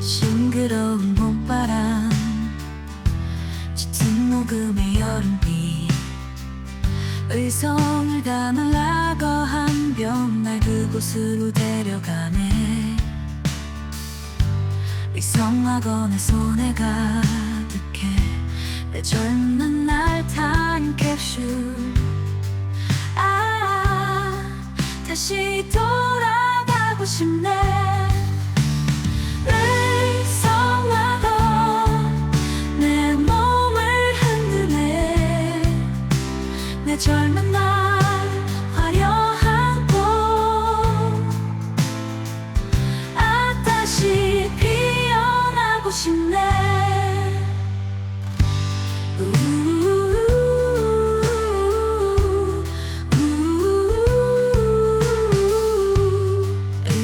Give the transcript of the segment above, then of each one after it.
싱그러운 봄바람 짙은 녹음의 여름빛 의성을 담은 라거 한 병 날 그곳으로 데려가네 의성학원의 손에 가득해 내 젊은 날 탄 캡슐 돌아가고 싶네. 의성학원 내 몸을 흔드네. 내 젊은 날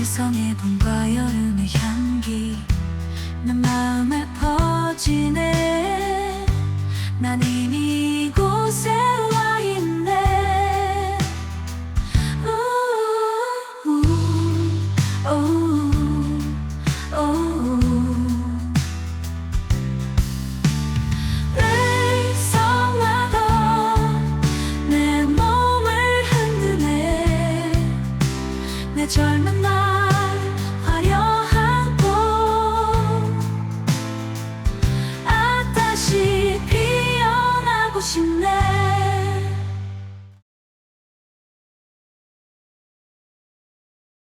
세상의 봄과 여름의 향기. 내 마음에 퍼지네. 난 이미 이곳에 와 있네. 내 젊은 날 醒来